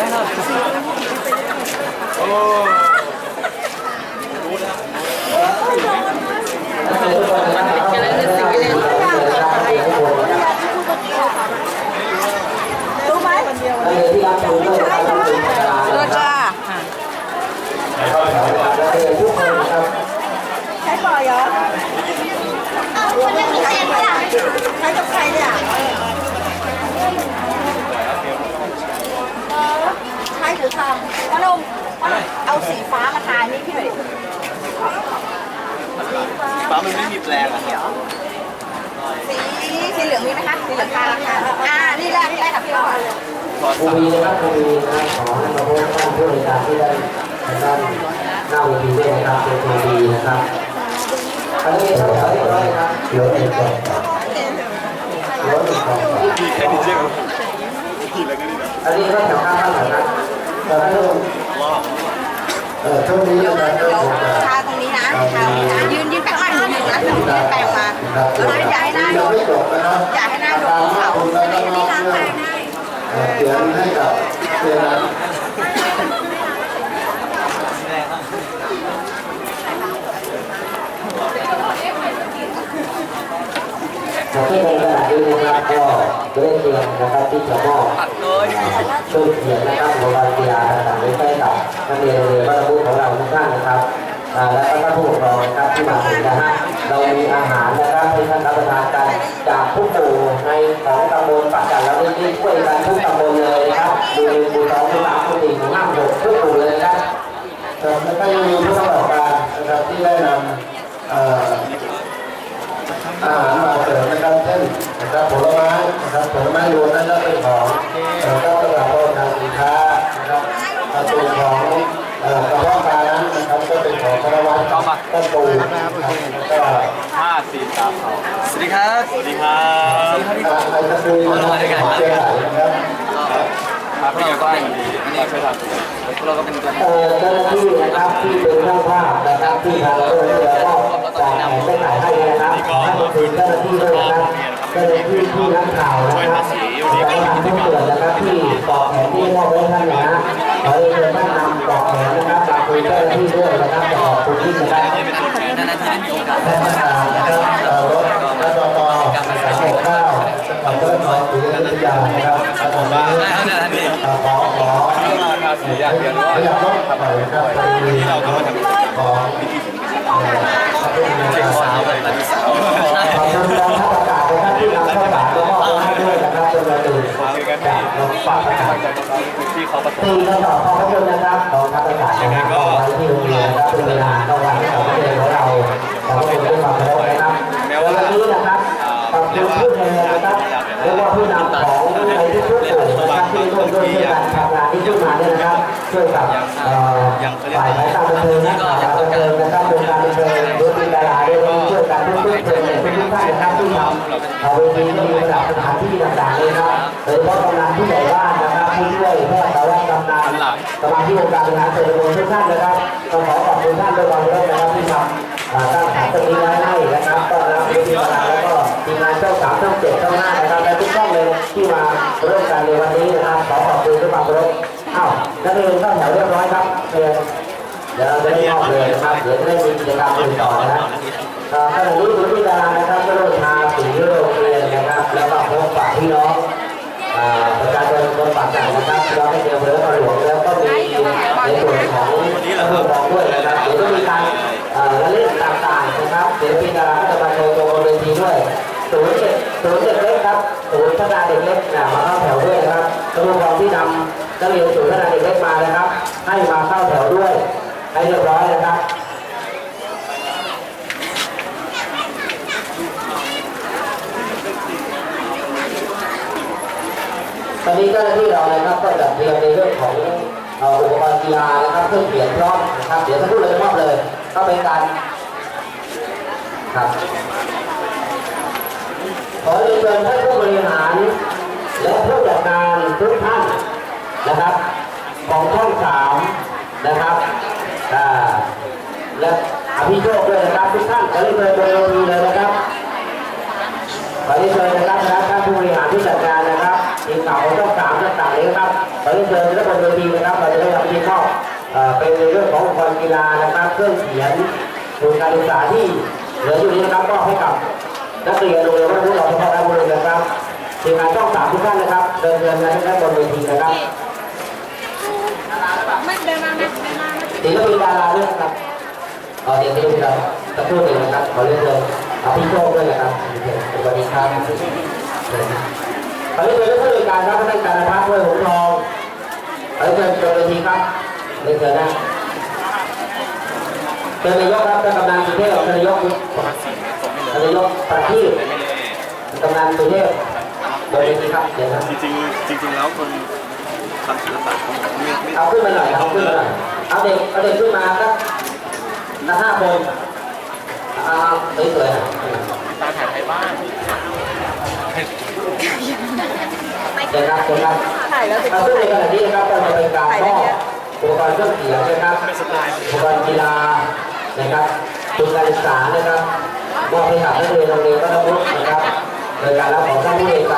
นะครับโอ้รู้ไหมตัวจ้าใช้ปล่อยเหรอเอาคนนั้นมีใครไหมล่ะใช้กับใครเนี่ย ใช้หรือทำพนมเอาสีฟ้ามาทานี่พี่หน่อยดิสีฟ้าฟ้ามันไม่มีแปลงอะครับสีสีเหลืองมีไหมคะสีเหลืองทาราคาอ่านี่แหละนี่แหละค่ะพี่อ้อตอนครูสั่งบีนะครับครูบีนะครับขอให้มาพบท่านผู้บริการที่ได้ทางด้านหน้าเวทีด้วยนะครับเป็นครูบีนะครับอันนี้เข้าแถวเรียบร้อยครับเหลืออีกสองเหลืออีกสองมีแค่นี้ใช่ไหมกี่อะไรกันนี่นะอันนี้เข้าแถวข้างข้างหน่อยค รับเท่านผู้ว้าวเออช่วงนี้นะครับเดี๋ยวทาตรงนี้นะทาตรงนี้นะยืนยืนแปะมาหนึ่งนะยืนแปะมาแล้วอย่าให้หน้าดยังนไม่จบนะครับอย่าให้หน้าโดนเขาอันนี้ล้างแปรงให้เอ่อเขียนให้กับเรียนจากที่ในขณะนี้นะครับ ก็จะได้เตรียมนะครับที่จะมอบตัดเลยช่วยเขียนนะครับโรงพยาบาลกีฬาต่างๆใกล้กับนักเรียนโรงเรียนบ้านบุของเราทุกท่านนะครับอ่าและก็ท่านผู้ปกครองนะครับที่มาถึงนะฮะเรามีอาหารนะครับให้ท่านรับประทานกันจากทุกหมู่ในของตำบลปักจันแล้วนี่ช่วยกันทุกตำบลเลยนะครับดูหนึ่งดูสองดูสามดูสี่ดูห้าดูหกทุกหมู่เลยนะครับครับแล้วก็ยังมีผู้ประกอบการนะครับที่ได้นำเอ่อ อาหารมาเสริมนะครับเช่นนะครับผลไม้นะครับผ ลไม้รวมนั้นก็เป็นของเอ่อก็ตลาดโภคสินค้านะครับส่วนของกระเพาะปลานั้นนะครับก็เป็นของคารวะต้นปูนะครับก็ห้าสี่สามสองสวัสดีครับ สวัสดีครับไอ้ตะปูนะครับของเชียงใหม่นะครับครับพี่ก็เป็นอันนี้ช่วยทำเราก็เป็นตัวเอ่อเจ้าหน้าที่นะครับที่เป็นช่าภาพนะครับที่ทางเจ้าหน้าที่เราก็จ่ายแผนได้ถ่ายให้นะครับขอให้ขอบคุณเจ้าหน้าที่ด้วยนะครับ เจ้าหน้าที่ที่นักข่าวนะครับและทางผู้ตรวจนะครับที่ต่อแผนที่มอบไว้ท่านนะฮะขอให้เชิญท่านนำต่อแผนนะครับฝากคุยเจ้าหน้าที่ด้วยนะครับขอบคุณที่นะครับเป็นตัวแทนหน้าที่ได้มีโอกาสแพทย์ต่างๆนะครับเอ่อรถรถตอสามหกเก้าขับรถขอถืออนุญาตนะครับขอบคุณมากด้ครับเนี่ยนี่ขอขอขอราคาสีอย่างเดียวว่าขยับรถหน่อยนะครับพอดีที่เราก็มาทำกิจกรรมของเอ่อขอบคุณนะครับสาวเลยตอนนี้สาวขอบคุณกองทัพอากาศนะครับ ที่นำข้าวสารมามอบให้ด้วยนะครับจนเราตื่นจากรถฝากอากาศที่เขาประสบตีกระสอบขอบคุณนะครับกองทัพอากาศนะครับก็ไว้ที่โรงเรียนครับเป็นเวลากลางวันของนักเรียนของเราขอบคุณด้วยความเคารพนะครับวันนี้นะครับขอบคุณผู้แทนนะครับเรียกว่าผู้นำของในทุกๆกลุ่มนะครับที่ร่วมด้วยช่วยกันทำงานที่ขึ้นมาเนี่ยนะครับช่วยกับเอ่อฝ่ายสายการบันเทิงนะฝ่ายการบันเทิงนะครับวงการบันเทิงดนตรีดาราด้วยช่วยกันทุกๆคน เลยทุกๆท่านะครับที่ทำเอาเวทีที่มีระดับสถานที่ต่างๆเลยครับโดยเฉพาะกำนันผู้ใหญ่บ้านนะครับผู้ช่วยแพทย์สารวัตรกำนันสมาชิกองค์การบริหารส่วนตำบลทุกท่านนะครับก็ขอขอบคุณท่านด้วยความเคารพนะครับที่ทำตั้งฐานตรงนี้ไว้ให้นะครับก็รับวิธีกาแล้วก็ทีมงานช่องสามช่องเจ็ดช่องห้านะครับและทุกช่องเลยที่มาร่วมกันในวันนี้นะครับขอขอบคุณด้วยความเคารพอ้าวนักเรียนเข้าแถวเรียบร้อยครับเชิญเดี๋ยวเราจะได้มอบเลยนะครับเดี๋ยวจะได้มีกิจกรรมอื่นต่อนะเอ่อ ขณะนี้คุณพิการนะครับก็เริ่มทาสีโรงเรียนนะครับ แล้วก็พบปะพี่น้องอ่าประชาชนคนปากจันนะครับเราให้เดียวเรือประหลวงแล้วก็มีในส่วนของตำรวจรองด้วยนะครับเดี๋ยวจะมีการเอ่อละเล่นต่างๆนะครับเดี๋ยวมีการพัฒนาโชว์ตัวบนเวทีด้วยศูนย์เด็กศูนย์เด็กเล็กครับศูนย์พัฒนาเด็กเล็กนะมาเข้าแถวด้วยนะครับตำรวจรองที่นำนักเรียนศูนย์พัฒนาเด็กเล็กมานะครับ ให้มาเข้าแถวด้วยให้เรียบร้อยนะครับ ตอนนี้เจ้าหน้าที่เราเนะครับก็จัดเตรียมในเรื่องของอุปกรณ์กีฬานะครับเครื่องเขียนพร้อมนะครับเดี๋ยวสักครู่เราจะมอบเลย ก็เป็นการครับขอเรียนเชิญท่านผู้บริหาร และผู้จัดการทุกท่านนะครับ ของช่องสามนะครับอ่าและอภิโชคด้วยนะครับทุกท่านขอเรียนเชิญบนเวทีเลยนะครับขอเรียนเชิญนะครับ นะครับขอเรียนเชิญทุกคนเวทีนะครับเราจะได้รับที่เอ่อเป็นในเรื่องของอุปกรณ์กีฬานะครับเครื่องเขียนทุนการศึกษาที่เหลืออยู่นี้นะครับมอบให้กับนักเรียนโรงเรียนวัดพุทธเราเฉพาะด้านบนนะครับทีมงานช่องสามทุกท่านนะครับเดินเดินมาที่ด้านบนเวทีนะครับไม่เดินมาไหมเดินมาไหมศิลปินดาราด้วยนะครับเออเดี๋ยวศิลปินเราสักครู่หนึ่งนะครับขอเรียนเชิญเอาพี่โชคด้วยนะครับสวัสดีครับขอเรียนเชิญผู้บริการครับท่านการพัฒน์ห้วยหงทองขอ เรียนเชิญตัวเวทีครับเรียนเชิญนะเชิญนายกครับท่านกำนันสุเทพท่านนายกท่านนายกประทีปกำนันสุเทพบนเวทีครับเดี๋ยวนะจริงๆจริงๆแล้วคนทำศิลปะเขาไม่ไม่เอาขึ้นมาหน่อยเอาขึ้นมาหน่อยเอาเด็กเอาเด็กขึ้นมาครับนะห้าคนเอาสวยๆหน่อยตาถ่ายไทยบ้าน เดี๋ยวครับเดี๋ยวครับถ่ายแล้วสิเอาซึ่งในขณะนี้นะครับก็จะเป็นการมอบอุปกรณ์เครื่องเขียนนะครับอุปกรณ์กีฬานะครับทุนการศึกษานะครับมอบให้กับนักเรียนโรงเรียนวัดพุทธนะครับโดยการรับของท่านผู้ในวยการ